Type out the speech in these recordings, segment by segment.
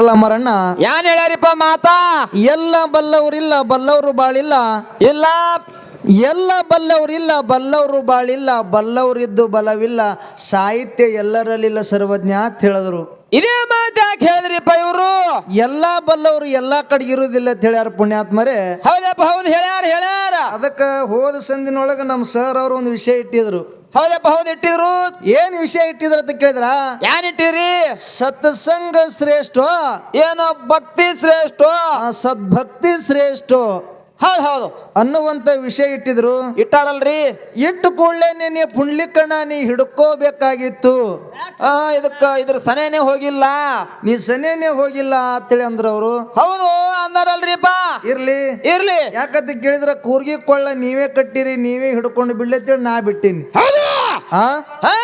ಮರಣ್ಣ ಯಾನ್ ಹೇಳ್ಯಾರಿಪ್ಪ ಮಾತಾ? ಎಲ್ಲ ಬಲ್ಲವರಿಲ್ಲ ಬಲ್ಲವರು ಬಾಳಿಲ್ಲ. ಇಲ್ಲ. ಎಲ್ಲ ಬಲ್ಲವರಿಲ್ಲ ಬಲ್ಲವರು ಬಾಳಿಲ್ಲ ಬಲ್ಲವರಿದ್ದು ಬಲವಿಲ್ಲ. ಸಾಹಿತ್ಯ ಎಲ್ಲರಲ್ಲಿಲ್ಲ ಸರ್ವಜ್ಞ ಅಂತ ಹೇಳಿದ್ರು. ಇದೇ ಮಾತು ಯಾಕೆ ಹೇಳಿದ್ರಿಪ್ಪ ಇವರು? ಎಲ್ಲ ಬಲ್ಲವರು ಎಲ್ಲಾ ಕಡೆ ಇರುವುದಿಲ್ಲ ಅಂತ ಹೇಳ್ಯಾರ ಪುಣ್ಯಾತ್ಮರೇ. ಹೌದಪ್ಪ ಹೌದು ಹೇಳ್ಯಾರ ಹೇಳ್ಯಾರ. ಅದಕ್ಕೆ ಹೋದ ಸಂದಿನೊಳಗೆ ನಮ್ಮ ಸರ್ ಅವರು ಒಂದು ವಿಷಯ ಇಟ್ಟಿದ್ರು. ಹೌದಪ್ಪ ಹೌದು ಇಟ್ಟಿದ್ರು. ಏನ್ ವಿಷಯ ಇಟ್ಟಿದ್ರು ಅಂತ ಕೇಳಿದ್ರ? ಏನ್ ಇಟ್ಟಿರಿ? ಸತ್ಸಂಗ ಶ್ರೇಷ್ಠ? ಏನೋ ಭಕ್ತಿ ಶ್ರೇಷ್ಠ? ಸದ್ಭಕ್ತಿ ಶ್ರೇಷ್ಠ? ಹೌದು ಹೌದು. ಅನ್ನುವಂತ ವಿಷಯ ಇಟ್ಟಿದ್ರು. ಇಟ್ಟಾರಲ್ರಿ. ಇಟ್ಟು ಕೂಡಲೇ ನೀನು ಪುಂಡ್ಲಿಕಣ್ಣ ನೀ ಹಿಡ್ಕೋಬೇಕಾಗಿತ್ತು. ಆ, ಇದಕ್ಕ ಇದ್ರ ಸನೇನೆ ಹೋಗಿಲ್ಲ. ನೀ ಸನೇನೆ ಹೋಗಿಲ್ಲ ಅಂತೇಳಿ ಅಂದ್ರ ಅವರು ಹೌದು ಅಂದಾರಲ್ರಿಪ್ಪ. ಇರ್ಲಿ. ಇರ್ಲಿ. ಯಾಕಂತ ಕೇಳಿದ್ರ ಕೂರ್ಗಿ ಕೊಳ್ಳ ನೀವೇ ಕಟ್ಟಿರಿ ನೀವೇ ಹಿಡ್ಕೊಂಡು ಬಿಡ್ಲತ್ತೇಳಿ ನಾ ಬಿಟ್ಟಿನಿ. ಹೌದು. ಹಾ ಹಾ.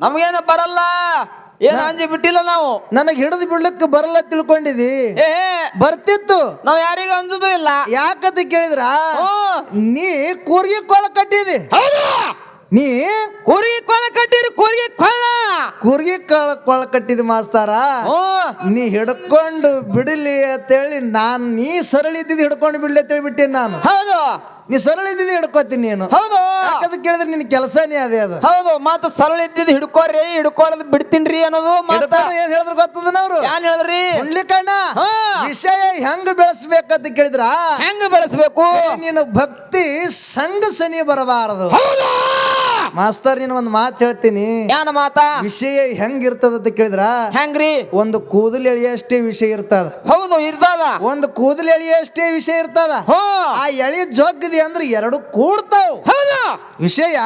ನಮ್ಗೇನು ಬರಲ್ಲ. ಏನ್ ಅಂಜಿ ಬಿಟ್ಟಿಲ್ಲ ನಾವು? ನನಗೆ ಹಿಡಿದು ಬಿಡ್ಲಿಕ್ಕೆ ಬರಲ್ಲ ತಿಳ್ಕೊಂಡಿದಿ. ಏ ಬರ್ತಿತ್ತು. ನಾವ್ ಯಾರಿಗೂ ಅಂಜುದು ಇಲ್ಲ. ಯಾಕಂತ ಕೇಳಿದ್ರ. ನೀ ಕೂರ್ಗಿ ಕೊಳ ಕಟ್ಟಿದಿ. ನೀ ಕೂರ್ಗಿ ಕೊಳ ಕಟ್ಟಿರಿ ಕೂರ್ಗಿ ಕೊಳ್ಳ ಕೂರ್ಗಿ ಕೊಳ್ಳ ಕೊಳ ಕಟ್ಟಿದ ಮಾಸ್ತಾರ. ನೀ ಹಿಡ್ಕೊಂಡು ಬಿಡಲಿ ಅಂತೇಳಿ ನಾನು ನೀ ಸರಳ ಇದ್ದಿದ್ದು ಹಿಡ್ಕೊಂಡು ಬಿಡ್ಲಿ ಅಂತೇಳಿ ಬಿಟ್ಟಿನಿ ನಾನು. ಹೌದು. ನೀ ಸರಳ ಇದ್ದಿದ್ದು ಹಿಡ್ಕೋತೀನಿ ನೀನು. ಹೌದು. ಅದು ಕೇಳಿದ್ರೆ ನಿನ್ ಕೆಲಸನೇ ಅದೇ ಅದು. ಹೌದು ಮತ್ತ ಸರಳ ಇದ್ದಿದ್ದು ಹಿಡ್ಕೋರಿ ಹಿಡ್ಕೊಳ್ಳೋದು ಬಿಡ್ತೀನ್ರಿ ಅನ್ನೋದು ಹಿಡ್ಕೊಂಡು ಏನ್ ಹೇಳಿದ್ರು ಗೊತ್ತದನ ಅವರು? ಯಾನ್ ಹೇಳಿದ್ರಿ? ಹುಣ್ಲಿಕಣ್ಣ ಹಾ. ವಿಷಯ ಹೆಂಗ್ ಬೆಳೆಸ್ಬೇಕಂತ ಕೇಳಿದ್ರ? ಹೆಂಗ್ ಬೆಳೆಸ್ಬೇಕು? ನೀನು ಭಕ್ತಿ ಸಂಘ ಸನಿ ಬರಬಾರದು. ಹೌದು? ಮಾಸ್ತರ್ ನೀನು ಒಂದು ಮಾತ್ ಹೇಳ್ತೀನಿ. ಯಾನ ಮಾತಾ? ವಿಷಯ ಹೆಂಗ್ ಇರ್ತದ ಅಂತ ಕೇಳಿದ್ರ? ಹೆಂಗ್ರಿ? ಒಂದು ಕೂದಲು ಎಳೆಯಷ್ಟೇ ವಿಷಯ ಇರ್ತದ. ಹೌದು ಇರ್ತದ. ಒಂದು ಕೂದಲು ಎಳೆಯಷ್ಟೇ ವಿಷಯ ಇರ್ತದ. ಆ ಎಳಿ ಜೋಗದಿ ಅಂದ್ರೆ ಎರಡು ಕೂಡ್ತಾವ್. ವಿಷಯ?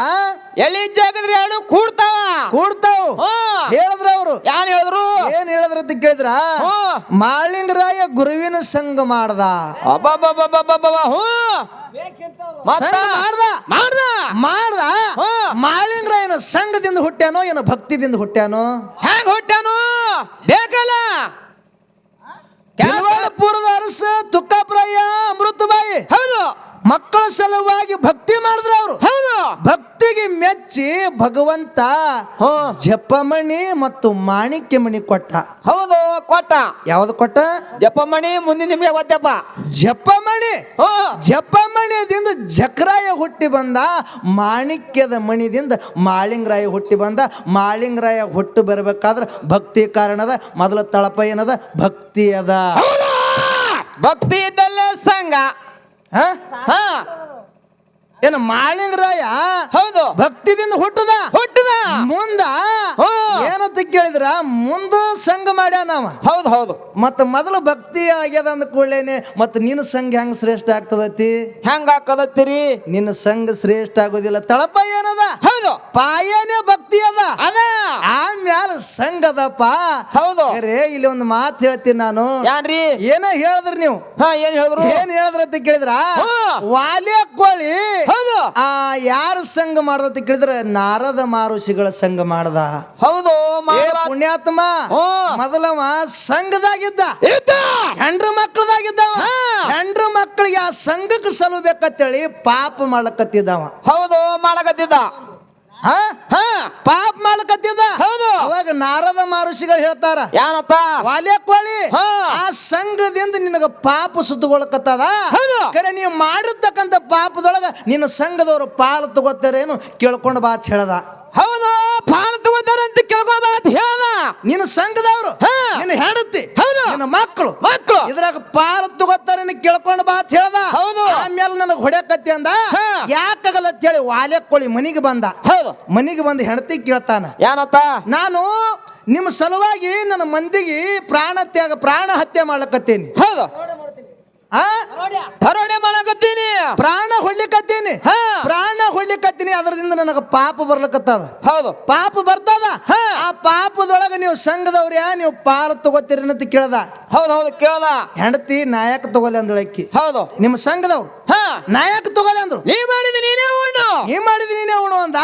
ಎಲ್ಲಿ ಜಾಗದ್ರಿ ಎರಡು ಕೂಡ್ತಾವ. ಕೂಡ್ತಾವ್. ಹೇಳಿದ್ರ ಅವರು. ಯಾನ್ ಹೇಳಿದ್ರು? ಏನ್ ಹೇಳಿದ್ರ ಅಂತ ಕೇಳಿದ್ರ? ಮಾಳಿಂಗರಾಯ ಗುರುವಿನ ಸಂಘ ಮಾಡ್ದ. ಅಬ್ಬಬ್ಬಬ್ಬಬ್ಬಬ್ಬ ಹ್ಞೂ ಮಾಡ್ದ? ಮಾಡ್ದ? ಮಾಡ್ದ. ಮಾಳಿಂಗರಾಯನ ಸಂಘದಿಂದ ಹುಟ್ಟ್ಯಾನೋ ಏನೋ ಭಕ್ತಿದಿಂದ ಹುಟ್ಟ್ಯಾನೋ? ಹೆಂಗ್ ಹುಟ್ಟ್ಯಾನೋ? ಬೇಕಲ್ಲ. ಪೂರ್ವದ ಅರಸ ತುಕ್ಕಪ್ರಾಯ ಅಮೃತಬಾಯಿ. ಹೌದು. ಮಕ್ಕಳ ಸಲುವಾಗಿ ಭಕ್ತಿ ಮಾಡಿದ್ರು ಅವರು. ಹೌದು. ಭಕ್ತಿಗೆ ಮೆಚ್ಚಿ ಭಗವಂತ ಜಪಮಣಿ ಮತ್ತು ಮಾಣಿಕ್ಯಮಣಿ ಕೊಟ್ಟ. ಹೌದು ಕೊಟ್ಟ. ಯಾವ್ದು ಕೊಟ್ಟ? ಜಪಮಣಿ ಮುಂದಿನ ನಿಮಗೆ ಗೊತ್ತಪ್ಪ ಜಪಮಣಿ. ಜಪಮಣಿದಿಂದ ಜಕ್ರಾಯ ಹುಟ್ಟಿ ಬಂದ ಮಾಣಿಕ್ಯದ ಮಣಿದಿಂದ ಮಾಳಿಂಗರಾಯ ಹುಟ್ಟಿ ಬಂದ. ಮಾಳಿಂಗರಾಯ ಹುಟ್ಟು ಬರಬೇಕಾದ್ರೆ ಭಕ್ತಿ ಕಾರಣದ ಮೊದಲ ತಳಪ ಏನದ? ಭಕ್ತಿ ಅದ. ಭಕ್ತಿ ಇದ್ದಲ್ಲೇ ಸಂಘ. ಹ? ಏನು ಮಾಳಿಂಗರಾಯ? ಹೌದು. ಭಕ್ತಿದಿಂದ ಹುಟ್ಟದ? ಹುಟ್ಟದ. ಮುಂದ. ಏನಂತ ಕೇಳಿದ್ರ? ಮುಂದ ಸಂಘ ಮಾಡ್ಯಾನ ನಾವ? ಹೌದು ಹೌದು. ಮತ್ತ ಮೊದಲು ಭಕ್ತಿ ಆಗ್ಯದ ಅಂದ ಕೂಡಲೇನೆ ಮತ್ತ ನಿನ್ನ ಸಂಘ ಹೆಂಗ್ ಶ್ರೇಷ್ಠ ಆಗ್ತದತಿ ಹೆಂಗ ಹಾಕದತ್ತೀರಿ ನಿನ್ನ ಸಂಘ ಶ್ರೇಷ್ಠ ಆಗೋದಿಲ್ಲ. ತಳಪ ಏನದ? ಪಾಯನೇ ಭಕ್ತಿ ಅದ. ಅದ. ಆಮ್ಯಾಲ ಸಂಘದಪ್ಪ. ಹೌದು. ರೇ ಇಲ್ಲಿ ಒಂದು ಮಾತು ಹೇಳ್ತೀನಿ ನಾನು. ಯಾನ್ರಿ? ಏನೋ ಹೇಳಿದ್ರಿ ನೀವು? ಹಾ ಏನ್ ಹೇಳಿದ್ರು? ಏನ್ ಹೇಳಿದ್ರ ಅಂತ ಕೇಳಿದ್ರ? ವಾಲೆ ಕೋಳಿ ಹೌದು. ಆ ಯಾರ ಸಂಘ ಮಾಡ್ದ ಕೇಳಿದ್ರ? ನಾರದ ಮಾರುಷಿಗಳ ಸಂಘ ಮಾಡ್ದ. ಹೌದು. ಪುಣ್ಯಾತ್ಮ. ಮೊದಲವ ಸಂಘದಾಗಿದ್ದ. ಹೆಂಡ್ರ ಮಕ್ಕಳದಾಗಿದ್ದವ ಹಾ. ಹೆಂಡ್ರ ಮಕ್ಕಳಿಗೆ ಆ ಸಂಘಕ್ಕೆ ಸಲುಬೇಕಂತೇಳಿ ಪಾಪ ಮಾಡ್ಲಕತ್ತಿದ್ದವ ಹೌದು ಮಾಡಕತ್ತಿದ್ದ ಹಾ? ಹಾ? ಪಾಪ ಮಾಡ್ಲಕತ್ತಿದ ಹೌದು. ಅವಾಗ ನಾರದ ಮಾರುಷಿಗಳು ಹೇಳ್ತಾರ ಯಾರಪ್ಪ ವಾಲ್ಯ ಕೋಳಿ ಹಾ. ಆ ಸಂಘದಿಂದ ನಿನಗ ಪಾಪ ಸುತ್ತಗೊಳಕತ್ತದ ಹೌದು. ಕರೆ ನೀವು ಮಾಡಿರ್ತಕ್ಕಂಥ ಪಾಪದೊಳಗ ನಿನ್ನ ಸಂಘದವರು ಪಾಲು ತಗೋತಾರೇನು ಕೇಳ್ಕೊಂಡು ಬಾ ಅಂತ ಹೇಳ್ದ. ಹೌದು ಪಾಲು ತಗೋತಾರಂತ ಕೇಳ್ಕೊಬಾರ್ದು ಹೇಳ್ದ ನಿನ್ನ ಸಂಘದವರು ಹಾ. ನಿನ್ನ ಹೆಂಡತಿ ಹೌದು. ನಿನ್ನ ಮಕ್ಕಳು ಮಕ್ಕಳು. ಇದ್ರಾಗ ಪಾಲ್ ತಗೋತಾರೇನು ಕೇಳ್ಕೊಂಡು ಬಾ ಅಂತ ಹೇಳ್ದ. ಹೌದು. ಆಮೇಲೆ ನನಗೆ ಹೊಡ್ಯಾಕತ್ತಿ ಅಂದ. ಯಾಕಾಗಲ್ಲ ಅಂತ ಹೇಳಿ ವಾಲೆ ಕೋಳಿ ಮನಿಗೆ ಬಂದ. ಹೌದು. ಮನಿಗೆ ಬಂದು ಹೆಂಡತಿ ಕೇಳ್ತಾನ. ಏನಪ್ಪ ನಾನು ನಿಮ್ಮ ಸಲುವಾಗಿ ನನ್ನ ಮಂದಿಗೆ ಪ್ರಾಣ ತ್ಯಾಗ ಪ್ರಾಣ ಹತ್ಯೆ ಮಾಡ್ಲಕತ್ತೀನಿ. ಹೌದು. ಆ? ದರೋಡೆ ಮಾಡಕತ್ತೀನಿ ಪ್ರಾಣ ಹೊಡ್ಲಿಕತ್ತೀನಿ. ಹಾ. ಪ್ರಾಣ ಅದರದಿಂದ ನನಗೆ ಪಾಪ ಬರ್ಲಕತ್ತದ. ಹೌದು. ಪಾಪ ಬರ್ತದ. ಆ ಪಾಪದೊಳಗ ನೀವು ಸಂಘದವ್ರ ನೀವು ಪಾಲ ತಗೋತೀರಿ ಅಂತ ಕೇಳ್ದ. ಹೌದು ಹೌದು ಕೇಳ್ದ. ಹೆಂಡತಿ ನಾಯಕ ತಗೋಲಿ ಅಂದಳು ಅಕ್ಕಿ ಹೌದು. ನಿಮ್ಮ ಸಂಘದವ್ರು. ಹಾ. ನಾಯಕ ತಗೋಲಿ ಅಂದ್ರು ನೀ ಮಾಡಿದ ನೀನೇ ಉಣ್ಣು ನೀ ಮಾಡಿದ ನೀನೇ ಉಣು ಅಂದ.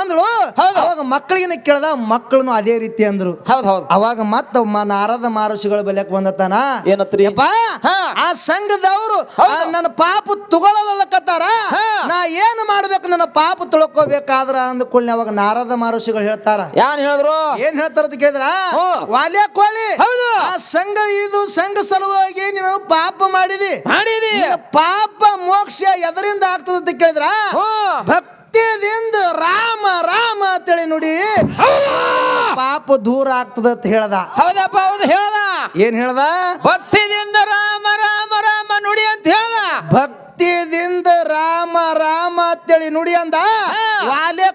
ಅಂದಳು ಹೌದು. ಅವಾಗ ಮಕ್ಕಳಿಗೆ ಕೇಳ್ದ? ಮಕ್ಕಳನ್ನು ಅದೇ ರೀತಿ ಅಂದ್ರು. ಹೌದು ಹೌದು. ಅವಾಗ ಮತ್ತ ನಾರದ ಮಾರುಷಿಗಳ ಬೆಲೆಕ್ ಬಂದತಾನ ಏನತ್ರಿ? ಯಪ್ಪ, ಹಾ. ಆ ಸಂಘದವರು ನನ್ನ ಪಾಪ ತಗೊಳ್ಳಲಕತ್ತಾರ. ನಾ ಏನು ಮಾಡ್ಬೇಕು ನನ್ನ ಪಾಪ ತುಳ್ಕೋಬೇಕಾದ್ರ ಕೂಡಲೇ ಅವಾಗ ನಾರದ ಮಹರ್ಷಿಗಳು ಹೇಳ್ತಾರ. ಯಾನ್ ಹೇಳಿದ್ರು? ಏನ್ ಹೇಳ್ತಾರ ಅಂತ ಕೇಳಿದ್ರ. ವಾಲ್ಯ ಕೋಳಿ. ಹೌದು. ಆ ಸಂಘ ಇದು ಸಂಘ ಸಲುವಾಗಿ ನೀನು ಪಾಪ ಮಾಡಿದಿ. ಮಾಡಿದಿ. ನಿನ್ನ ಪಾಪ ಮೋಕ್ಷ ಎದರಿಂದ ಆಗ್ತದ ಅಂತ ಕೇಳಿದ್ರ? ಭಕ್ತಿಯಿಂದ ಭಕ್ತಿದಿಂದ ರಾಮ ರಾಮ ಅಂತೇಳಿ ನೋಡಿ. ಪಾಪ ದೂರ ಆಗ್ತದ ಅಂತ ಹೇಳ್ದ. ಹೌದಪ್ಪ ಹೌದು ಹೇಳ್ದ. ಏನ್ ಹೇಳ್ದ? ಭಕ್ತಿದಿಂದ ರಾಮ ರಾಮ ರಾಮ ನುಡಿ ಅಂತ ಹೇಳ್ದ. ಭಕ್ತಿದಿಂದ ರಾಮ ರಾಮ ಅಂತೇಳಿ ನುಡಿ ಅಂದ.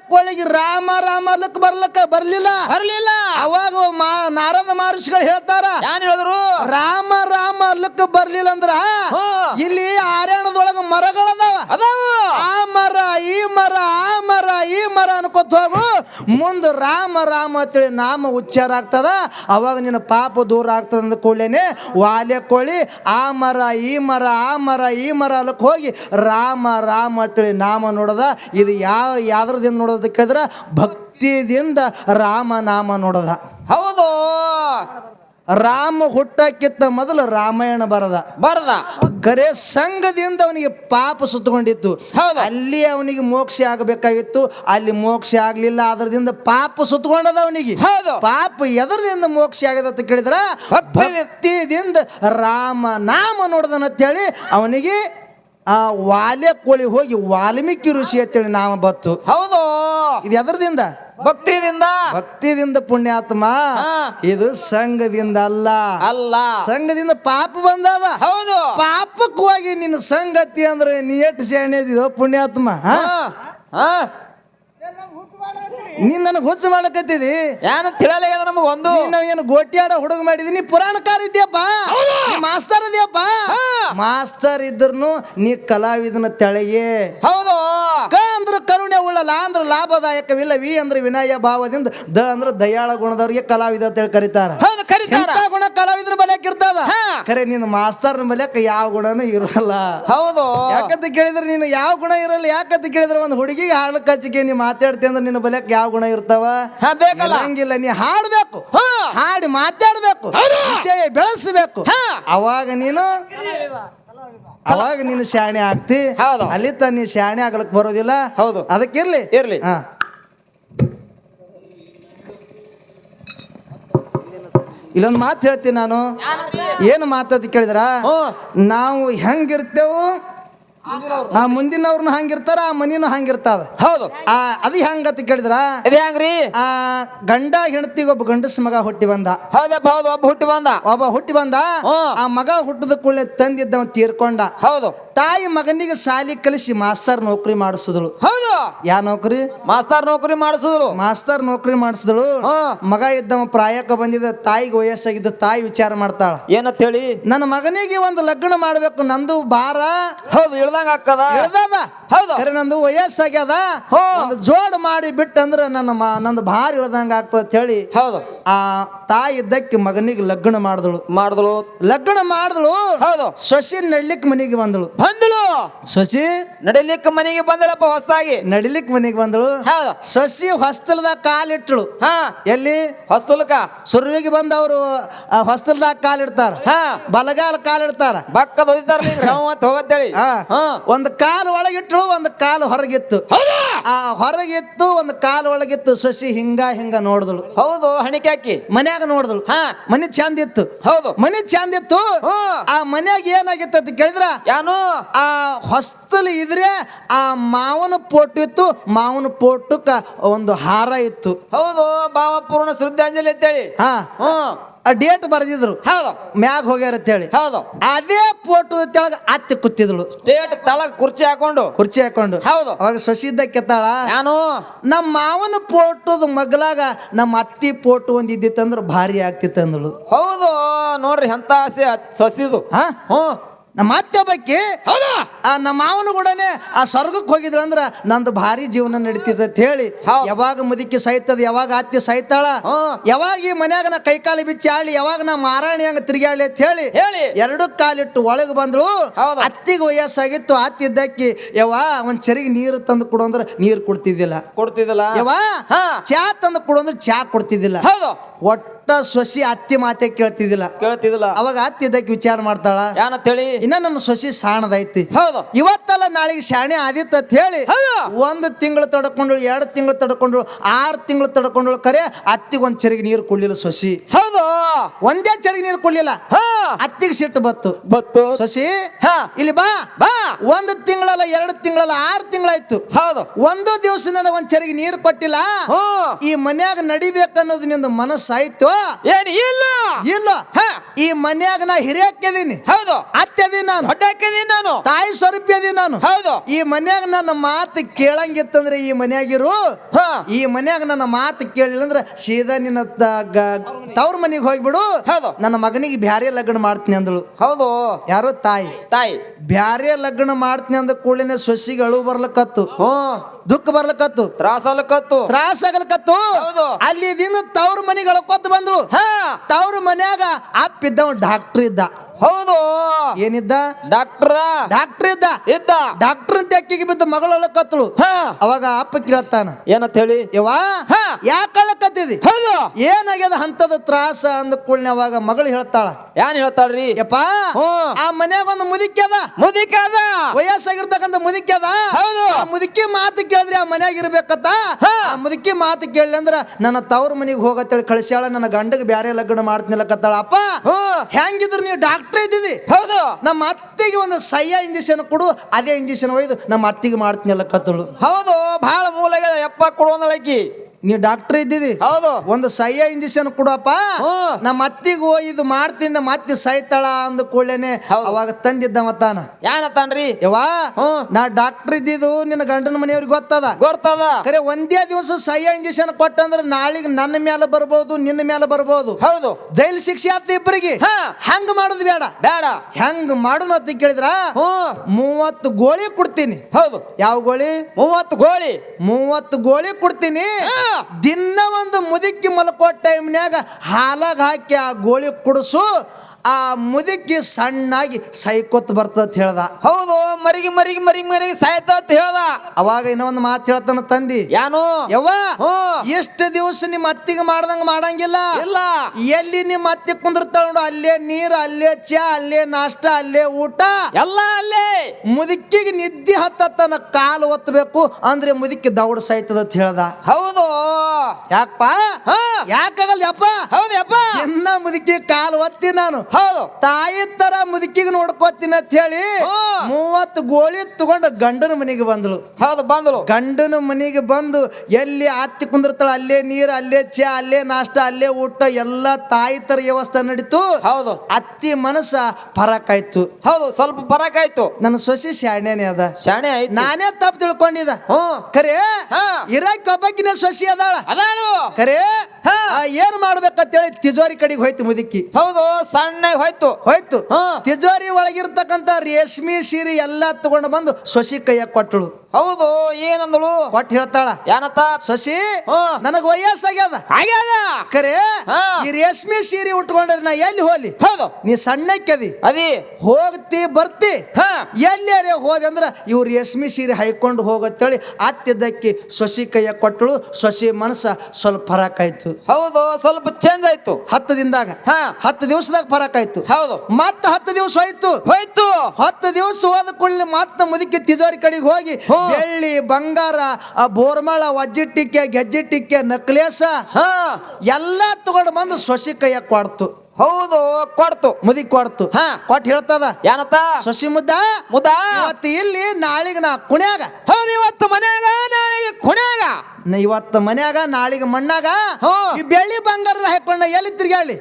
ಕೋಳಿಗೆ ರಾಮ ರಾಮ ಅಲ್ಲಕ್ ಬರ್ಲಕ್ಕ ಬರ್ಲಿಲ್ಲ. ಬರ್ಲಿಲ್ಲ. ಅವಾಗ ನಾರದ ಮಹರ್ಷಿಗಳು ಹೇಳ್ತಾರ ಯಾನ್ ಹೇಳಿದ್ರು? ರಾಮ ರಾಮ ಅಲ್ಲಕ್ಕ ಬರ್ಲಿಲ್ಲ ಅಂದ್ರ ಹ್ಮ್. ಇಲ್ಲಿ ಆರ್ಯಾಣದೊಳಗ ಮರಗಳದಾವ ಅದಾವು ಆ ಮರ ಈ ಮರ ಆ ಮರ ಈ ಮರ ಅನ್ಕೋತ ಹೋಗು ಮುಂದ ರಾಮ ರಾಮ ಅಂತೇಳಿ ನಾಮ ಉಚ್ಚಾರ ಆಗ್ತದ ಅವಾಗ ನಿನ್ನ ಪಾಪ ದೂರ ಆಗ್ತದ ಅಂದ ಕೂಡಲೇ ವಾಲೆ ಕೋಳಿ ಆ ಮರ ಈ ಮರ ಆ ಮರ ಈ ಮರ ಅಲ್ಲಕ್ಕೆ ಹೋಗಿ ರಾಮ ರಾಮ ಅಂತೇಳಿ ನಾಮ ನೋಡದ. ಇದು ಯಾವ ಯಾವ್ದ್ರದಿಂದ ನೋಡೋದ ಕೇಳಿದ್ರೆ ಭಕ್ತಿದಿಂದ ರಾಮ ನಾಮ ನೋಡದ. ಹೌದು. ರಾಮ ಹುಟ್ಟಕ್ಕಿಂತ ಮೊದಲು ರಾಮಾಯಣ ಬರದ. ಬರದ. ಕರೆ ಸಂಘದಿಂದ ಅವನಿಗೆ ಪಾಪ ಸುತ್ತಕೊಂಡಿತ್ತು. ಹೌದು. ಅಲ್ಲಿ ಅವನಿಗೆ ಮೋಕ್ಷ ಆಗಬೇಕಾಗಿತ್ತು. ಅಲ್ಲಿ ಮೋಕ್ಷ ಆಗ್ಲಿಲ್ಲ ಅದರದಿಂದ ಪಾಪ ಸುತ್ತಕೊಂಡದ ಅವನಿಗೆ. ಪಾಪ ಎದರದಿಂದ ಮೋಕ್ಷ ಆಗದ ಅಂತ ಕೇಳಿದ್ರ ಭಕ್ತಿಯಿಂದ ರಾಮ ನಾಮ ನೋಡ್ದನಂತೇಳಿ ಅವನಿಗೆ ಆ ವಾಲ್ಯ ಕೋಳಿ ಹೋಗಿ ವಾಲ್ಮೀಕಿ ಋಷಿ ಅಂತೇಳಿ ನಾಮ ಬತ್ತು ಹೌದು. ಇದು ಎದರದಿಂದ? ಭಕ್ತಿದಿಂದ ಭಕ್ತಿದಿಂದ ಪುಣ್ಯಾತ್ಮ. ಇದು ಸಂಘದಿಂದ ಅಲ್ಲ. ಅಲ್ಲ. ಸಂಘದಿಂದ ಪಾಪ ಬಂದದ. ಹೌದು. ಪಾಪಕ್ಕೆ ಹೋಗಿ ನಿನ್ನ ಸಂಗತಿ ಅಂದ್ರೆ ನೀ ಎಷ್ಟು ಶಾಣೆದಿದೋ ಪುಣ್ಯಾತ್ಮ ನೀನ್ ನನಗೆ ಹುಚ್ಚು ಮಾಡಕತ್ತಿದಿ ಏನು ತಿಳಿಯಲಾಗ್ಯದ ನಮಗ ಒಂದು? ನಾವ್ ಏನು ಗೋಟ್ಯಾಡ ಹುಡುಗ ಮಾಡಿದಿ? ನೀ ಪುರಾಣಕಾರ ಇದ್ಯಪ್ಪ. ಮಾಸ್ತರ್ ಇದೆಯಪ್ಪ. ಮಾಸ್ತರ್ ಇದ್ರು ನೀ ಕಲಾವಿದನ ತೆಳಗೆ. ಹೌದು. ಕರುಣೆ ಅಂದ್ರೆ ಲಾಭದಾಯಕವಿಲ್ಲ ವಿ ಅಂದ್ರೆ ವಿನಯ ಭಾವದಿಂದ ದ ಅಂದ್ರ ದಯಾಳ ಗುಣದವ್ರಿಗೆ ಕಲಾವಿದ ಅಂತೇಳಿ ಕರೀತಾರ. ಗುಣ ಕಲಾವಿದ್ರ ಬಲ್ಯಾಕ ಇರ್ತದ. ಖರೆ ನಿನ್ನ ಮಾಸ್ತರ್ನ ಬಲ್ಯಾಕ ಯಾವ ಗುಣನೂ ಇರಲ್ಲ. ಹೌದು. ಯಾಕಂತ ಕೇಳಿದ್ರೆ ನೀನು ಯಾವ ಗುಣ ಇರಲ್ಲ ಯಾಕಂತ ಕೇಳಿದ್ರೆ ಒಂದು ಹುಡುಗಿಗೆ ಹಾಳು ಕಚ್ಚಿಗೆ ನೀ ಮಾತಾಡ್ತಿ ಅಂದ್ರೆ ನಿನ್ನ ಬಲ್ಯಾಕ ಯಾವ ಗುಣ ಇರ್ತಾವ? ಹಂಗಿಲ್ಲ ನೀ ಹಾಡ್ಬೇಕು. ಹಾಡಿ ಮಾತಾಡ್ಬೇಕು. ವಿಷಯ ಬೆಳೆಸಬೇಕು. ಅವಾಗ ನೀನು ಅವಾಗ ನೀನು ಶಾಣೆ ಆಗ್ತಿ. ಹೌದು. ಅಲ್ಲಿ ತ ನೀ ಶಾಣೆ ಆಗ್ಲಕ್ ಬರೋದಿಲ್ಲ. ಹೌದು. ಅದಕ್ಕೆ ಇರ್ಲಿ. ಹಾ. ಇಲ್ಲೊಂದು ಮಾತು ಹೇಳ್ತೀನಿ ನಾನು. ಏನು ಮಾತಂತ ಕೇಳಿದ್ರ? ನಾವು ಹೆಂಗಿರ್ತೇವು ಆ ಮುಂದಿನವ್ರನ್ನ ಹಂಗಿರ್ತಾರ ಆ ಮನಿನ ಹಂಗಿರ್ತದ. ಹೌದು. ಆ ಅದು ಹೆಂಗಂತ ಕೇಳಿದ್ರ? ಇದು ಹೆಂಗ್ರಿ? ಆ ಗಂಡ ಹೆಂಡತಿಗೆ ಒಬ್ಬ ಗಂಡಸ ಮಗ ಹುಟ್ಟಿ ಬಂದ. ಹೌದಪ್ಪ ಹೌದು ಒಬ್ಬ ಹುಟ್ಟಿ ಬಂದ. ಒಬ್ಬ ಹುಟ್ಟಿ ಬಂದ. ಆ ಮಗ ಹುಟ್ಟದ ಕೂಡಲೇ ತಂದಿದ್ದವ ತೀರ್ಕೊಂಡ. ಹೌದು. ತಾಯಿ ಮಗನಿಗೆ ಶಾಲಿ ಕಲಿಸಿ ಮಾಸ್ತರ್ ನೌಕರಿ ಮಾಡಿಸಿದಳು. ಹೌದು. ಯಾ ನೌಕರಿ? ಮಾಸ್ತರ್ ನೌಕರಿ ಮಾಡಿಸಿದ್ರು. ಮಾಸ್ತರ್ ನೌಕರಿ ಮಾಡಿಸಿದಳು. ಮಗ ಇದ್ದವ ಪ್ರಾಯಕ್ಕೆ ಬಂದಿದ್ದ ತಾಯಿಗೆ ವಯಸ್ಸಾಗಿದ್ದ ತಾಯಿ ವಿಚಾರ ಮಾಡ್ತಾಳ. ಏನಂತ ಹೇಳಿ ನನ್ನ ಮಗನಿಗೆ ಒಂದು ಲಗ್ನ ಮಾಡ್ಬೇಕು ನಂದು ಭಾರ ಹೌದು ಇಳ್ದಂಗ ಹಾಕದ ಇಳ್ದದ ಹೌದು. ಖರೆ ನಂದು ವಯಸ್ಸಾಗ್ಯದ. ಹೋ. ಒಂದು ಜೋಡ್ ಮಾಡಿ ಬಿಟ್ಟಂದ್ರ ನನ್ನ ಮ ನಂದು ಭಾರ ಇಳ್ದಂಗ ಆಗ್ತದ ಅಂತ ಹೇಳಿ ಹೌದು. ಆ ತಾಯಿ ಇದ್ದಕ್ಕೆ ಮಗನಿಗೆ ಲಗ್ನ ಮಾಡಿದಳು. ಮಾಡಿದಳು. ಲಗ್ನ ಮಾಡಿದಳು. ಹೌದು. ಸೊಸಿ ನಡ್ಲಿಕ್ ಮನೆಗೆ ಬಂದಳು. ಬಂದಳು. ಸೊಸಿ ನಡಿಲಿಕ್ಕೆ ಮನೆಗೆ ಬಂದಳಪ್ಪ ಹೊಸದಾಗಿ. ನಡಿಲಿಕ್ ಮನೆಗೆ ಬಂದಳು. ಹೌದು. ಸೊಸಿ ಹೊಸ್ತಲದಾಗ ಕಾಲಿಟ್ಟಳು ಹಾ. ಎಲ್ಲಿ? ಹೊಸ್ತಲಕ ಸುರುವಿಗೆ ಬಂದ ಅವರು ಹೊಸ್ತಲದಾಗ ಕಾಲಿಡ್ತಾರ. ಹಾ. ಬಲಗಾಲ ಕಾಲಿಡ್ತಾರ. ಬಕ್ಕದ ಬಕ್ಕ ರಾಮ ಅಂತ ಹೋಗತ್ತೇಳಿ. ಹಾ. ಒಂದು ಕಾಲು ಒಳಗಿಟ್ಟಳು ಒಂದು ಕಾಲು ಹೊರಗಿತ್ತು. ಹೌದಾ. ಆ ಹೊರಗಿತ್ತು ಒಂದು ಕಾಲು ಒಳಗಿತ್ತು ಸಸಿ ಹಿಂಗ ಹಿಂಗ ನೋಡಿದಳು. ಹೌದು ಹಣಿಕಾಕಿ ಮನ್ಯಾಗ ನೋಡಿದಳು. ಹಾ. ಮನೆ ಚಂದ ಇತ್ತು. ಹೌದು. ಮನೆ ಚಂದ ಇತ್ತು. ಆ ಮನ್ಯಾಗ ಏನಾಗಿತ್ತು ಅಂತ ಕೇಳಿದ್ರ? ಯಾನು? ಆ ಹೊಸ್ತಲು ಇದ್ರೆ ಆ ಮಾವನ ಪೋಟು ಇತ್ತು. ಮಾವನ ಪೋಟುಕ ಒಂದು ಹಾರ ಇತ್ತು. ಹೌದು ಭಾವಪೂರ್ಣ ಶ್ರದ್ಧಾಂಜಲಿ ಅಂತೇಳಿ. ಹಾ. ಹ್ಮ್. ಆ ಡೇಟ್ ಬರೆದಿದ್ರು. ಹೌದು. ಮ್ಯಾಗ ಹೋಗ್ಯಾರ ಅಂತೇಳಿ. ಹೌದು. ಅದೇ ಫೋಟೋ ತೆಳಗ ಅತ್ತೆ ಕೂತಿದ್ಳು. ಸ್ಟೇಟ್ ತಳಗ ಕುರ್ಚಿ ಹಾಕೊಂಡು. ಕುರ್ಚಿ ಹಾಕೊಂಡು. ಹೌದು. ಅವಾಗ ಸೊಸಿದ್ದ ಕೆತ್ತಾಳ ನಾನು ನಮ್ಮ ಮಾವನ ಫೋಟೋದ ಮಗ್ಲಾಗ ನಮ್ಮ ಅತ್ತಿ ಫೋಟೋ ಒಂದ್ ಇದ್ದಿತ್ತಂದ್ರ ಭಾರಿ ಆಗ್ತಿತ್ತು ಅಂದಳು ಹೌದು. ನೋಡ್ರಿ ಎಂತ ಆಸೆ ಸಸಿದು. ಹಾ? ಹ್ಮ್ ನಮ್ಮ ಅತ್ತೆ ಬಗ್ಗೆ ಹೌದಾ? ಆ ನಮ್ಮ ಮಾವನ ಕೂಡನೆ ಆ ಸ್ವರ್ಗಕ್ಕೆ ಹೋಗಿದ್ರು ಅಂದ್ರ ನಂದು ಭಾರಿ ಜೀವನ ನಡೀತಿದೆ ಅಂತ ಹೇಳಿ. ಹೌದ್. ಯಾವಾಗ ಮುದುಕಿ ಸಾಯ್ತದ ಯಾವಾಗ ಅತ್ತಿ ಸಾಯ್ತಾಳ. ಯಾವಾಗ ಈ ಮನ್ಯಾಗ ನಾ ಕೈಕಾಲು ಬಿಚ್ಚಿ ಆಳಿ ಯಾವಾಗ ನಾ ಮಾರಾಣಿ ಹಂಗ ತಿರುಗಾಳಿ ಅಂತ ಹೇಳಿ ಹೇಳಿ. ಎರಡು ಕಾಲಿಟ್ಟು ಒಳಗೆ ಬಂದ್ರು ಹೌದಾ? ಅತ್ತಿಗೆ ವಯಸ್ಸಾಗಿತ್ತು ಅತ್ತಿ ಇದ್ದಕ್ಕಿ ಯವ್ವ ಒಂದ್ ಚರಿಗೆ ನೀರು ತಂದು ಕೊಡು ಅಂದ್ರೆ ನೀರು ಕೊಡ್ತಿದ್ದಿಲ್ಲ. ಕೊಡ್ತಿದ್ದಲ್ಲ? ಯವ್ವ ಹಾ. ಚಾ ತಂದು ಕೊಡು ಅಂದ್ರೆ ಚಾ ಕೊಡ್ತಿದ್ದಿಲ್ಲ. ಹೌದು. ಒಟ್ಟ ಸೊಸಿ ಅತ್ತಿ ಮಾತೆ ಕೇಳ್ತಿದಿಲ್ಲ ಕೇಳ್ತಿದಿಲ್ಲ ಅವಾಗ ಅತ್ತಿ ಇದ್ದಕ್ಕೆ ವಿಚಾರ ಮಾಡ್ತಾಳ. ಏನಂತ ಹೇಳಿ ಇನ್ನ ನನ್ನ ಸೊಸಿ ಸಾಣದೈತಿ. ಹೌದು. ಇವತ್ತಲ್ಲ ನಾಳೆಗೆ ಶಾಣೆ ಆದಿತ್ತ ಅಂತ ಹೇಳಿ. ಒಂದು ತಿಂಗಳು ತಡ್ಕೊಂಡ್ಳು ಎರಡು ತಿಂಗಳು ತಡ್ಕೊಂಡು ಆರು ತಿಂಗಳು ತಡ್ಕೊಂಡು ಕರೆ ಅತ್ತಿಗೆ ಒಂದ್ ಚರಿಗೆ ನೀರು ಕೊಡ್ಲಿಲ್ಲ ಸೊಸಿ. ಹೌದು. ಒಂದೇ ಚರಿಗೆ ನೀರು ಕೊಡ್ಲಿಲ್ಲ. ಅತ್ತಿಗೆ ಸಿಟ್ಟು ಬತ್ತು ಬತ್ತು ಸೊಸಿ ಹಾ. ಇಲ್ಲಿ ಬಾ. ಬಾ. ಒಂದು ತಿಂಗಳಲ್ಲ ಎರಡು ತಿಂಗಳಲ್ಲ ಆರು ತಿಂಗಳಾಯ್ತು. ಹೌದು. ಒಂದು ದಿವಸ ನನಗೆ ಒಂದ್ ಚರಿಗೆ ನೀರು ಕೊಟ್ಟಿಲ್ಲ. ಈ ಮನ್ಯಾಗ ನಡಿಬೇಕನ್ನೋದು ನಿಂದು ಮನಸ್ಸಾಯ್ತು? ಏನ್ ಇಲ್ಲ? ಇಲ್ಲ. ಹಾ. ಈ ಮನ್ಯಾಗ ನಾ ಹಿರಿಯಕ್ಕದೀನಿ. ಹೌದು. ಅತ್ಯದೀನಿ ನಾನು. ದೊಡ್ಡ ಹಾಕಿದೀನಿ ನಾನು. ತಾಯಿ ಸ್ವರೂಪಿ ಅದೀನಿ ನಾನು. ಹೌದು. ಈ ಮನ್ಯಾಗ ನನ್ನ ಮಾತು ಕೇಳಂಗಿತ್ತಂದ್ರೆ ಈ ಮನ್ಯಾಗಿರು. ಹಾ. ಈ ಮನ್ಯಾಗ ನನ್ನ ಮಾತು ಕೇಳಿಲ್ಲ ಅಂದ್ರೆ ಸೀದಾ ನಿನ್ನ ತವ್ರ ಮನೆಗೆ ಹೋಗ್ಬಿಡು. ಹೌದು. ನನ್ನ ಮಗನಿಗೆ ಬ್ಯಾರೆ ಲಗ್ನ ಮಾಡ್ತೀನಿ ಅಂದಳು. ಹೌದು. ಯಾರೋ? ತಾಯಿ. ತಾಯಿ. ಬ್ಯಾರೆ ಲಗ್ನ ಮಾಡ್ತೀನಿ ಅಂದ ಕೂಡಲೇ ಸೊಸಿಗೆ ಅಳು ಬರ್ಲಕತ್ತು. ಹ್ಞೂ. ದುಃಖ ಬರ್ಲಕತ್ತು. ತ್ರಾಸಲಕತ್ತು ತ್ರಾಸ ಆಗ್ಲಕತ್ತು. ಹೌದು. ಅಲ್ಲಿದಿಂದ ತವ್ರ ಮನೆಗೆ ಅಳಕೊತ್ ಬಂದಳು. ಹಾ. ತವ್ರ ಮನ್ಯಾಗ ಅಪ್ಪ ಇದ್ದವ ಡಾಕ್ಟರ್ ಇದ್ದ. ಹೌದು. ಏನಿದ್ದ? ಡಾಕ್ಟ್ರ. ಡಾಕ್ಟರ್ ಇದ್ದ. ಇದ್ದ ಡಾಕ್ಟರ್ ಅಂತ ಅಕ್ಕಿಗೆ ಬಿದ್ದ ಮಗಳು ಅಳಕತ್ತಳು ಹಾ. ಅವಾಗ ಅಪ್ಪ ಕೇಳ್ತಾನ ಏನಂತ ಹೇಳಿ? ಯವಾ ಹಾ. ಯಾಕೆ ಅಳಕತ್ತಿದಿ ಹೌದು. ಏನಾಗ್ಯದ ಹಂತದ ತ್ರಾಸ ಅಂದ ಕೂಡಲೇ ಅವಾಗ ಮಗಳು ಹೇಳ್ತಾಳ. ಏನ್ ಹೇಳ್ತಾಳ್ರಿ? ಯಪ್ಪ. ಆ ಮನ್ಯಾಗ ಒಂದು ಮುದಿಕ್ಯದ ಅದ. ಮುದಿಕಾದ ವಯಸ್ಸಾಗಿರ್ತಕ್ಕಂಥ ಮುದಿಕ್ಯದ ಹೌದು. ಆ ಮುದುಕಿ ಮಾತು ಕೇಳಿದ್ರೆ ಆ ಮನ್ಯಾಗ. ಆ ಮುದುಕಿ ಮಾತು ಕೇಳಲಿ ಅಂದ್ರೆ ನನ್ನ ತವ್ರ ಮನೆಗೆ ಹೋಗತ್ತೇಳಿ ಕಳಿಸ್ಯಾಳ ನನ್ನ ಗಂಡಗೆ ಬ್ಯಾರೆ ಲಗ್ನ ಮಾಡ್ತೀನಿಲ್ಲಕತ್ತಾಳ ಅಪ್ಪ ಹ್ಮ್ ಹೆಂಗಿದ್ರು ನೀವು ಡಾಕ್ಟರ್ ಇದ್ದಿದಿ? ಹೌದು. ನಮ್ಮ ಅತ್ತಿಗೆ ಒಂದು ಸಯ್ಯ ಇಂಜೆಕ್ಷನ್ ಕೊಡು ಅದೇ ಇಂಜೆಕ್ಷನ್ ಒಯ್ದು ನಮ್ಮ ಅತ್ತಿಗೆ ಮಾಡ್ತೀನಿಲ್ಲಕತ್ತಳು ಹೌದು ಬಹಳ ಕೊಡು ಎಪ್ಪ ಕೊಡುವಂದಳಕಿ ನೀ ಡಾಕ್ಟರ್ ಇದ್ದಿದಿ? ಹೌದು. ಒಂದು ಸಯ್ಯ ಇಂಜೆಕ್ಷನ್ ಕೊಡಪ್ಪ. ನಮ್ಮ ಅತ್ತಿಗೆ ಇದು ಮಾಡ್ತೀನಿ ನಮ್ಮ ಅತ್ತಿ ಸೈತಾಳ ಅಂದ ಕೂಡಲೇನೆ. ಅವಾಗ ತಂದಿದ್ದ ಮತ್ತಾನ. ಯಾನತಾನ್ರಿ ಯವ್ವಾ. ನಾ ಡಾಕ್ಟರ್ ಇದ್ದಿದ್ದು ನಿನ್ನ ಗಂಡನ ಮನೆಯವ್ರಿಗೆ ಗೊತ್ತದ? ಗೊತ್ತದ. ಕರೆ ಒಂದೇ ದಿವಸ ಸಹ್ಯ ಇಂಜೆಕ್ಷನ್ ಕೊಟ್ಟಂದ್ರೆ ನಾಳಿಗೆ ನನ್ನ ಮೇಲೆ ಬರ್ಬೋದು ನಿನ್ನ ಮೇಲೆ ಬರ್ಬೋದು. ಹೌದು. ಜೈಲ್ ಶಿಕ್ಷೆ ಆತ ಇಬ್ಬರಿಗೆ ಹಾ. ಹಂಗ ಮಾಡೋದು ಬೇಡ. ಬೇಡ. ಹೆಂಗ್ ಮಾಡು ಅಂತ ಕೇಳಿದ್ರ? ಮೂವತ್ತು ಗೋಳಿ ಕೊಡ್ತೀನಿ. ಹೌದು. ಯಾವ ಗೋಳಿ? ಮೂವತ್ತು ಗೋಳಿ. ಮೂವತ್ತು ಗೋಳಿ ಕೊಡ್ತೀನಿ. ದಿನ ಒಂದು ಮುದುಕಿ ಮಲ್ಕೋ ಟೈಮ್ನ್ಯಾಗ ಹಾಲಾಗ ಹಾಕಿ ಆ ಗೋಳಿ ಕುಡಿಸು ಆ ಮುದುಕಿ ಸಣ್ಣಾಗಿ ಸೈಕೊತ್ ಬರ್ತದ ಹೇಳ್ದ. ಹೌದು ಮರಿಗೆ ಮರಿಗೆ ಮರಿ ಮರಿಗೆ ಸಾಯ್ತ ಅಂತ ಹೇಳ್ದ. ಅವಾಗ ಇನ್ನೊಂದು ಮಾತು ಹೇಳ್ತಾನ ತಂದಿ. ಯಾನು? ಯವ್ವ ಎಷ್ಟು ದಿವಸ ನಿಮ್ಮ ಅತ್ತಿಗೆ ಮಾಡ್ದಂಗ ಮಾಡಂಗಿಲ್ಲ. ಇಲ್ಲ. ಎಲ್ಲಿ ನಿಮ್ಮ ಅತ್ತಿ ಕುಂದಿರ್ತಾಳ ನೋಡು ಅಲ್ಲೇ ನೀರ್ ಅಲ್ಲೇ ಚಾ ಅಲ್ಲೇ ನಾಷ್ಟ ಅಲ್ಲೇ ಊಟ. ಎಲ್ಲ ಅಲ್ಲೇ. ಮುದುಕಿಗೆ ನಿದ್ದೆ ಹತ್ತತ್ತನ ಕಾಲು ಒತ್ತಬೇಕು ಅಂದ್ರೆ ಮುದುಕಿ ದೌಡ್ ಸಾಯ್ತದ ಅಂತ ಹೇಳ್ದ. ಹೌದು. ಯಾಕಪ್ಪ? ಯಾಕಾಗಲ್ಲ ಯಪ್ಪ ಹೌದಪ್ಪ ಇನ್ನ ಮುದುಕಿ ಕಾಲು ಒತ್ತಿ ನಾನು. ಹೌದು. ತಾಯಿ ತರ ಮುದುಕಿಗೆ ನೋಡ್ಕೋತೀನಿ ಅಂತ ಹೇಳಿ. ಮೂವತ್ತು ಗೋಳಿ ತಗೊಂಡು ಗಂಡನ ಮನೆಗೆ ಬಂದಳು ಹೌದು ಬಂದಳು ಗಂಡನ ಮನೆಗೆ ಬಂದು ಎಲ್ಲಿ ಅತ್ತಿ ಕುಂದಿರ್ತಾಳ ಅಲ್ಲೇ ನೀರು ಅಲ್ಲೇ ಚಾ ಅಲ್ಲೇ ನಾಷ್ಟ ಅಲ್ಲೇ ಊಟ ಎಲ್ಲ ತಾಯಿ ತರ ವ್ಯವಸ್ಥೆ ನಡೀತು. ಹೌದು. ಅತ್ತಿ ಮನಸ್ಸ ಪರಕಾಯ್ತು. ಹೌದು ಸ್ವಲ್ಪ ಬರಕಾಯ್ತು ನನ್ನ ಸೊಸಿ ಶಾಣೆನೆ ಅದ. ಶಾಣೆ ಆಯ್ತು. ನಾನೇ ತಪ್ಪು ತಿಳ್ಕೊಂಡಿದ ಕರೆ ಹಾ. ಒಬ್ಬಕ್ಕಿನ ಒಬ್ಬಕಿನ ಸೊಸಿ ಅದಾಳ. ಅದಾಳು. ಕರೆ ಹಾ. ಏನ್ ಮಾಡ್ಬೇಕಂತೇಳಿ ತಿಜೋರಿ ಕಡೆಗೆ ಹೋಯ್ತು ಮುದುಕಿ. ಹೌದು ಸಣ್ಣ ಹೋಯ್ತು. ಹೋಯ್ತು. ಹಾ. ತಿಜೋರಿ ಒಳಗಿರ್ತಕ್ಕಂತ ರೇಷ್ಮೆ ಸೀರೆ ಎಲ್ಲ ತಗೊಂಡು ಬಂದು ಸೊಸಿ ಕೈಯಾಗ ಕೊಟ್ಟಳು. ಹೌದು ಏನಂದಳು? ಕೊಟ್ಟು ಹೇಳ್ತಾಳ. ಏನತ್ತ ಸೊಸಿ ಹಾ. ನನಗ ವಯಸ್ಸಾಗ್ಯದ. ಆಗ್ಯಾದ? ಕರೆ ಹಾ. ಈ ರೇಷ್ಮೆ ಸೀರೆ ಉಟ್ಕೊಂಡ್ರೆ ನಾ ಎಲ್ಲಿ ಹೋಲಿ? ಹೌದು. ನೀ ಸಣ್ಣಕ್ಕದಿ ಅದಿ. ಹೋಗ್ತಿ ಬರ್ತಿ. ಎಲ್ಲಿ ಅರೇ ಹೋದೆ ಅಂದ್ರ ಇವ್ರು ರೇಷ್ಮೆ ಸೀರೆ ಹೈಕೊಂಡು ಹೋಗತ್ತೇಳಿ ಅತ್ತಿದ್ದಕ್ಕೆ ಸೊಸಿ ಕೈಯ ಕೊಟ್ಟಳು ಸೊಸಿ ಮನಸ್ಸ ಸ್ವಲ್ಪ ಫರಕ್ ಆಯ್ತು. ಹೌದು. ಸ್ವಲ್ಪ ಚೇಂಜ್ ಆಯ್ತು. ಹತ್ತು ದಿನದಾಗ. ಹಾ. ಹತ್ತು ದಿವಸದಾಗ ಫರಕ್ ಆಯ್ತು. ಹೌದು. ಮತ್ತ ಹತ್ತು ದಿವಸ ಹೋಯ್ತು. ಹೋಯ್ತು. ಹತ್ತು ದಿವಸ ಹೋದ ಕೂಡಲೇ ಮತ್ತ ಮುದುಕಿ ತಿಜೋರಿ ಕಡೆಗೆ ಹೋಗಿ. ಬೆಳ್ಳಿ ಬಂಗಾರ ಆ ಬೋರ್ಮಳ ವಜ್ಜಿಟ್ಟಿಕೆ ಗೆಜ್ಜಿಟ್ಟಿಕೆ ನಕ್ಲೇಸ ಹಾ. ಎಲ್ಲ ತಗೊಂಡು ಬಂದು ಸೊಸಿ ಕೈಯಾಗ ಕೊಡ್ತು. ಹೌದು ಕೊಡ್ತು. ಮುದಿ ಕೊಡ್ತು. ಹಾ. ಕೊಟ್ಟು ಹೇಳ್ತದ? ಏನತ್ತ ಸೊಸಿ ಮುದ್ದ? ಮುದ್ದ. ಇವತ್ತು ಇಲ್ಲಿ ನಾಳಿಗೆ ನಾ ಕುಣ್ಯಾಗ. ಹೌದು ಇವತ್ತು ಮನ್ಯಾಗ ನಾಳೆಗೆ ಕುಣ್ಯಾಗ. ಇವತ್ತು ಮನ್ಯಾಗ ನಾಳಿಗೆ ಮಣ್ಣಾಗ. ಈ ಬೆಳ್ಳಿ ಬಂಗಾರ ಹಾಕೊಂಡ ಎಲ್ಲಿ ತಿರ್ಗಾಳಿ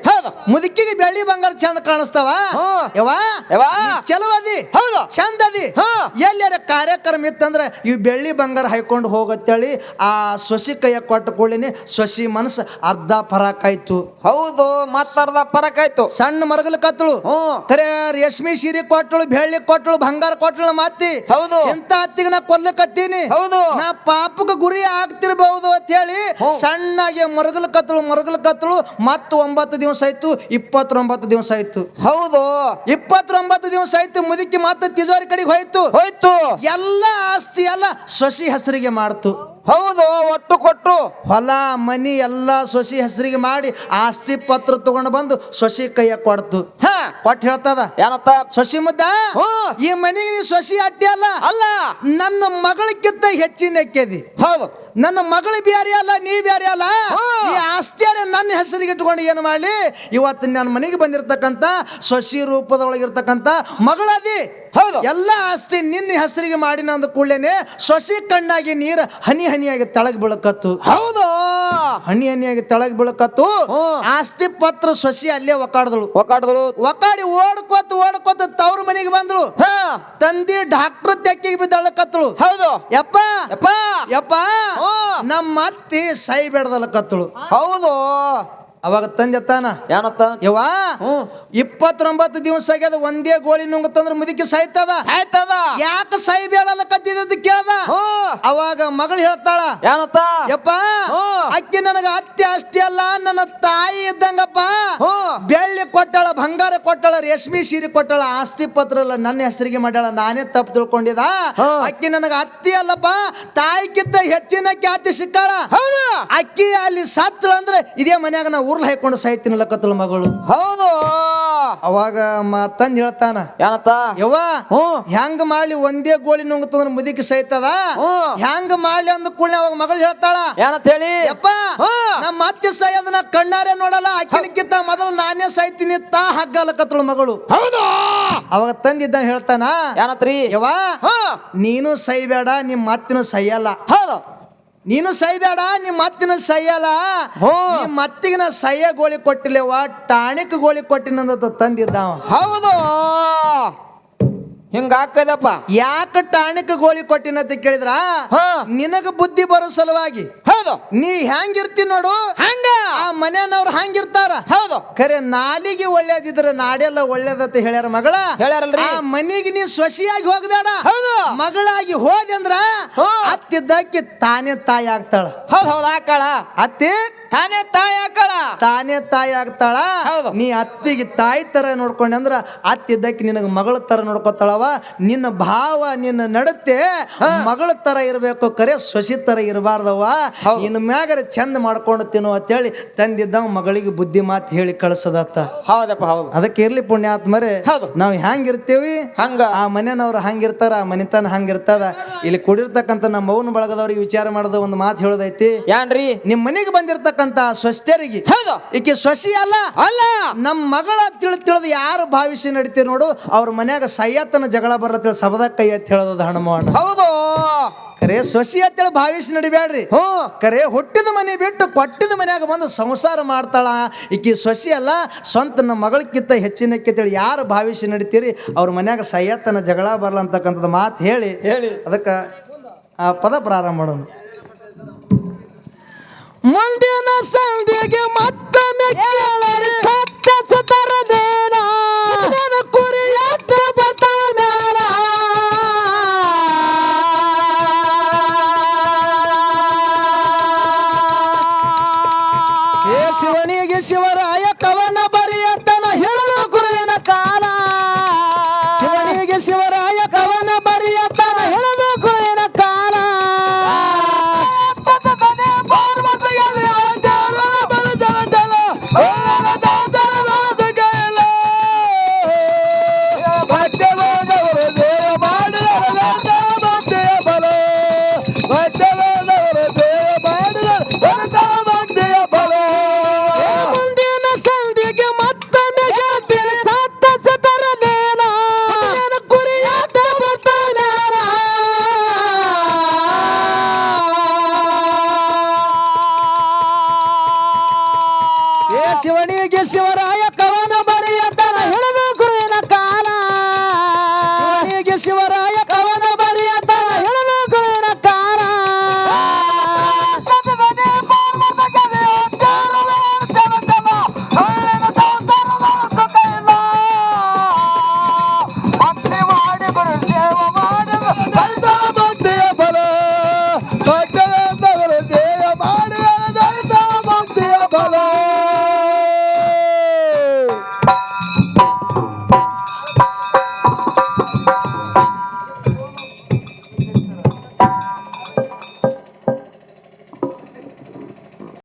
ಮುದುಕಿಗೆ ಬೆಳ್ಳಿ ಬಂಗಾರ ಚಂದ ಕಾಣಿಸ್ತಾವ? ಹ್ಮ್. ಯವ್ವ? ಯವ್ವ. ನೀ ಚಲೋ ಅದಿ? ಹೌದು. ಚಂದ ಅದಿ? ಹಾ. ಎಲ್ಲಾರ ಕಾರ್ಯಕ್ರಮ ಇತ್ತಂದ್ರೆ ಈ ಬೆಳ್ಳಿ ಬಂಗಾರ ಹಾಕೊಂಡು ಹೋಗತ್ತೇಳಿ. ಆ ಸೊಸಿ ಕೈಯ ಕೊಟ್ಟ ಕೂಡಲಿನಿ ಸೊಸಿ ಮನಸ್ಸು ಅರ್ಧ ಪರಾಕಾಯ್ತು. ಹೌದು ಮತ್ತರ್ಧ ಪರಾಕಾಯ್ತು. ಆಯ್ತು ಸಣ್ಣ ಮರಗಲ್ ಕತ್ತಳು. ಖರೆ ರೇಷ್ಮೆ ಸೀರೆ ಕೊಟ್ಟಳು ಬೆಳ್ಳಿ ಕೊಟ್ಟಳು ಬಂಗಾರ ಕೊಟ್ಟಳು ಮಾತಿ ಹೌದು. ಇಂತ ಹತ್ತಿಗೆ ನಾ ಕೊಲ್ಲಕತ್ತೀನಿ ಹೌದು. ನಾ ಪಾಪಕ್ಕೆ ಗುರಿ ಆಗ್ತಿರ್ಬಹುದು ಅಂತ ಹೇಳಿ ಸಣ್ಣಗೆ ಮರಗಲ್ ಕತ್ತಳು ಮರಗಲ್ ಕತ್ತಳು ಮತ್ತು ಒಂಬತ್ತು ದಿವಸ ಆಯ್ತು ಇಪ್ಪತ್ತೊಂಬತ್ತು ದಿವಸ ಆಯ್ತು. ಹೌದು. ಇಪ್ಪತ್ತೊಂಬತ್ತು ದಿವಸ ಆಯ್ತು ಮುದುಕಿ ಮತ್ತೆ ತಿಜೋರಿ ಕಡೆಗೆ ಹೋಯ್ತು. ಹೋಯ್ತು. ಎಲ್ಲ ಆಸ್ತಿ ಎಲ್ಲ ಸೊಸಿ ಹೆಸರಿಗೆ ಮಾಡ್ತು. ಹೌದು ಒಟ್ಟು ಕೊಟ್ಟು. ಹೊಲ ಮನಿ ಎಲ್ಲ ಸೊಸಿ ಹೆಸರಿಗೆ ಮಾಡಿ ಆಸ್ತಿ ಪತ್ರ ತಗೊಂಡು ಬಂದು ಸೊಸಿ ಕೈಯ ಕೊಡ್ತು. ಹ. ಕೊಟ್ಟು ಹೇಳ್ತದ? ಏನತ್ತ ಸೊಸಿ ಮುದ್ದ. ಈ ಮನೆಗೆ ನೀ ಸೊಸಿ ಅಟ್ಟಿ ಅಲ್ಲ? ಅಲ್ಲ. ನನ್ನ ಮಗಳಕ್ಕಿಂತ ಹೆಚ್ಚಿನ ಎಕ್ಕೇದಿ ಹೌದು. ನನ್ನ ಮಗಳು ಬ್ಯಾರೆ ಅಲ್ಲ ನೀ ಬ್ಯಾರೆ ಅಲ್ಲ. ಈ ಆಸ್ತಿಯನ್ನ ನನ್ನ ಹೆಸರಿಗೆ ಇಟ್ಕೊಂಡು ಏನು ಮಾಡಲಿ? ಇವತ್ತು ನನ್ನ ಮನೆಗೆ ಬಂದಿರತಕ್ಕಂಥ ಸೊಸಿ ರೂಪದೊಳಗಿರ್ತಕ್ಕಂಥ ಮಗಳದಿ. ಹೌದು. ಎಲ್ಲ ಆಸ್ತಿ ನಿನ್ನ ಹೆಸರಿಗೆ ಮಾಡಿನ ಅಂದ ಕೂಡಲೇನೆ ಸೊಸಿ ಕಣ್ಣಾಗಿ ನೀರು ಹನಿ ಹನಿಯಾಗಿ ತಳಗ್ ಬೀಳಕತ್ತು. ಹೌದು. ಹನಿ ಹನಿಯಾಗಿ ತಳಗ್ ಬೀಳಕತ್ತು. ಆಸ್ತಿ ಪತ್ರ ಸೊಸಿ ಅಲ್ಲೇ ಒಕ್ಕಾಡ್ದಳು. ಒಕಾಡದಳು ಒಕ್ಕಾಡಿ ಓಡ್ಕೋತ ಓಡ್ಕೋತ ತವ್ರ ಮನೆಗೆ ಬಂದಳು. ಹ. ತಂದಿ ಡಾಕ್ಟರ್ ತೆಕ್ಕಿಗೆ ಬಿದ್ದಳಕತ್ತಳು. ಹೌದು. ಯಪ್ಪ. ಯಪ್ಪ. ಯಪ್ಪ. ನಮ್ಮ ಅತ್ತಿ ಸೈ ಬೆಡ್ದಲಕತ್ತಳು ಹೌದು. ಅವಾಗ ತಂದೆ ತಾನ ಏನತ್ತ ಯವ್ವ ಇಪ್ಪತ್ತೊಂಬತ್ತು ದಿವಸ ಆಗ್ಯದ ಒಂದೇ ಗೋಳಿ ನುಂಗತ್ತಂದ್ರ ಮುದುಕಿ ಸಾಯ್ತದ? ಆಯ್ತದ ಯಾಕ ಸೈ ಕತ್ತಿದ ಕೇಳ್ದ? ಅವಾಗ ಮಗಳು ಹೇಳ್ತಾಳ ಏನತ್ತ ಯಪ್ಪ. ಅಕ್ಕಿ ನನಗ ಅತ್ತೆ ಅಷ್ಟೇ ಅಲ್ಲ ನನ್ನ ತಾಯಿ ಇದ್ದಂಗಪ್ಪ. ಬೆಳ್ಳಿ ಕೊಟ್ಟಳ ಬಂಗಾರ ಕೊಟ್ಟಳ ರೇಷ್ಮಿ ಸೀರೆ ಕೊಟ್ಟಳ ಆಸ್ತಿ ಪತ್ರ ಎಲ್ಲ ನನ್ನ ಹೆಸರಿಗೆ ಮಾಡ್ಯಾಳ ನಾನೇ ತಪ್ಪು ತಿಳ್ಕೊಂಡಿದ. ಅಕ್ಕಿ ನನಗ ಅತ್ತಿ ಅಲ್ಲಪ್ಪ ತಾಯಿಗಿಂತ ಹೆಚ್ಚಿನ ಖ್ಯಾತಿ ಸಿಕ್ಕಾಳ. ಅಕ್ಕಿ ಅಲ್ಲಿ ಸತ್ತಳ ಅಂದ್ರೆ ಇದೇ ಮನ್ಯಾಗ ನಾ ಉರ್ಲ್ ಹಾಕೊಂಡು ಸಾಯ್ತೀನಲ್ಲಕತ್ತಳ ಮಗಳು? ಹೌದು. ಅವಾಗ ಮತ್ತಂದ್ ತಂದ್ ಹೇಳ್ತಾನ ಏನತ್ತ ಯವ್ವ ಹ್ಮ್ ಹೆಂಗ್ ಮಾಡ್ಲಿ ಒಂದೇ ಗೋಳಿ ನುಂಗತಂದ್ರ ಮುದುಕಿ ಸೈತದ ಹ್ಮ್ ಹೆಂಗ್ ಮಾಡ್ಲಿ ಅಂದ ಕೂಡಲೇ ಅವಾಗ ಮಗಳು ಹೇಳ್ತಾಳ ಏನಂತ ಹೇಳಿ? ಯಪ್ಪ ಹ್ಮ್. ನಮ್ಮ ಅತ್ತೆ ಸಾಯೋದನ್ನ ಕಣ್ಣಾರೆ ನೋಡಲ್ಲ ಅಕ್ಕಿನಕ್ಕಿಂತ ಮೊದಲು ನಾನೇ ಸಾಯ್ತೀನಿ ತಾ ಹಗ್ಗಲಕತ್ತಳು ಮಗಳು. ಹೌದು. ಅವಾಗ ತಂದಿದ್ದ ಹೇಳ್ತಾನ ಏನತ್ರಿ ಯವ್ವ ಹ ನೀನು ಸೈಬೇಡ ನಿಮ್ಮ ಅತ್ತಿನೂ ಸೈಯಲ್ಲ. ಹೌದು. ನೀನು ಸೈಬೇಡ ನಿಮ್ಮ ಮತ್ತಿನ ಸೈಯಲ್ಲ. ನಿಮ್ಮ ಅತ್ತಿಗಿನ ಸಯ್ಯ ಗೋಳಿ ಕೊಟ್ಟಿಲ್ಲವ ಟಾಣಿಕ್ ಗೋಳಿ ಕೊಟ್ಟಿನಂದ ತಂದಿದ್ದಾವ ಹೌದು. ಹಿಂಗ ಹಾಕದಪ್ಪ. ಯಾಕ ಟಾಣಿಕ್ ಗೋಳಿ ಕೊಟ್ಟಿನಂತ ಕೇಳಿದ್ರ? ಹ. ನಿನಗ ಬುದ್ಧಿ ಬರೋ ಸಲುವಾಗಿ. ಹೌದು. ನೀ ಹೆಂಗಿರ್ತಿ ನೋಡು. ಹಂಗ. ಆ ಮನೆಯವ್ರು ಹಂಗಿರ್ತಾರ ಹೌದು. ಖರೆ ನಾಲಿಗೆ ಒಳ್ಳೇದಿದ್ರೆ ನಾಡೆಲ್ಲ ಒಳ್ಳೇದತ್ತ ಹೇಳ್ಯಾರ ಮಗಳ. ಹೇಳ್ಯಾರಲ್ರಿ. ಆ ಮನಿಗೆ ನೀ ಸೊಸಿಯಾಗಿ ಹೋಗ್ಬೇಡ. ಹೌದು. ಮಗಳಾಗಿ ಹೋದಂದ್ರ. ಅತ್ತಿದ್ದಕ್ಕೆ ತಾನೇ ತಾಯಿ ಆಗ್ತಾಳ. ಹೌದು ಹೌದು ಆಕಳ ಅತ್ತಿ? ತಾನೇ ತಾಯಿ ಆಗ್ತಾಳ ತಾನೇ ತಾಯಿ ಆಗ್ತಾಳ. ಹೌದು. ನೀ ಅತ್ತಿಗೆ ತಾಯಿ ತರ ನೋಡ್ಕೊಂಡೆ ಅಂದ್ರ ಅತ್ತಿದ್ದಕ್ಕೆ ನಿನಗ ಮಗಳ ತರ ನಿನ್ನ ಭಾವ ನಿನ್ನ ನಡತೆ ಮಗಳ ತರ ಇರಬೇಕು ಕರೆ ಸೊಸಿ ತರ ಇರಬಾರ್ದವ ಇನ್ ಮ್ಯಾಗರ ಚಂದ ಮಾಡ್ಕೊಂಡು ತಿನ್ನು ಅಂತೇಳಿ ತಂದಿದ್ದ ಮಗಳಿಗೆ ಬುದ್ಧಿ ಮಾತು ಹೇಳಿ ಕಳ್ಸದತ್ತ ಹೌದಪ್ಪ ಹೌದು. ಅದಕ್ಕೆ ಇರ್ಲಿ ಪುಣ್ಯಾತ್ಮರೇ. ನಾವು ಹ್ಯಾಂಗಿರ್ತೀವಿ ಹಂಗ. ಆ ಮನೆಯವ್ರು ಹಂಗಿರ್ತಾರ ಆ ಮನಿತನ ಹಂಗಿರ್ತದ. ಇಲ್ಲಿ ಕೂಡಿರ್ತಕ್ಕಂಥ ನಮ್ಮ ಮೌನ ಬಳಗದವ್ರಿಗೆ ವಿಚಾರ ಮಾಡದ ಒಂದು ಮಾತು ಹೇಳೋದೈತಿ. ಏನ್ರಿ ನಿಮ್ ಮನೆಗೆ ಬಂದಿರ್ತಕ್ಕಂಥ ಸ್ವಸ್ಥರಿಗೆ ಹೌದು. ಈಕೆ ಸೊಸಿ ಅಲ್ಲ. ಅಲ್ಲ. ನಮ್ಮ ಮಗಳ ತಿಳ್ ತಿಳಿದು ಯಾರು ಭಾವಿಸಿ ನಡೀತೀವಿ ನೋಡು ಅವ್ರ ಮನ್ಯಾಗ ಸಯ್ಯತ್ತನ ಜಗಳ ಬರತ್ತೇಳಿ ಸಬದ ಕೈ ಎತ್ತಿ ಹೇಳೋದ ಹನುಮಾನ. ಹೌದು. ಕರೆ ಸೊಸಿ ಅಂತೇಳಿ ಭಾವಿಸಿ ನಡಿಬೇಡ್ರಿ ಹ್ಞೂ. ಕರೆ ಹುಟ್ಟಿದ ಮನೆ ಬಿಟ್ಟು ಕೊಟ್ಟಿದ ಮನ್ಯಾಗ ಬಂದು ಸಂಸಾರ ಮಾಡ್ತಾಳ. ಈಕಿ ಸೊಸಿ ಅಲ್ಲ ಸ್ವಂತ ನಮ್ಮ ಮಗಳಕ್ಕಿಂತ ಹೆಚ್ಚಿನಕ್ಕಿಂತೇಳಿ ಯಾರು ಭಾವಿಸಿ ನಡಿತೀರಿ? ಅವ್ರ ಮನ್ಯಾಗ ಸಯ್ಯತ್ತನ ಜಗಳ ಬರಲ್ಲ ಅಂತಕ್ಕಂಥದ್ದು ಮಾತು ಹೇಳಿ. ಹೇಳಿ. ಅದಕ್ಕೆ ಆ ಪದ ಪ್ರಾರಂಭ ಮಾಡೋಣ. ಮುಂದಿನ ಸಂಧಿಗೆ ಮತ್ತೊಮ್ಮೆ ಕೇಳರಿ Oh!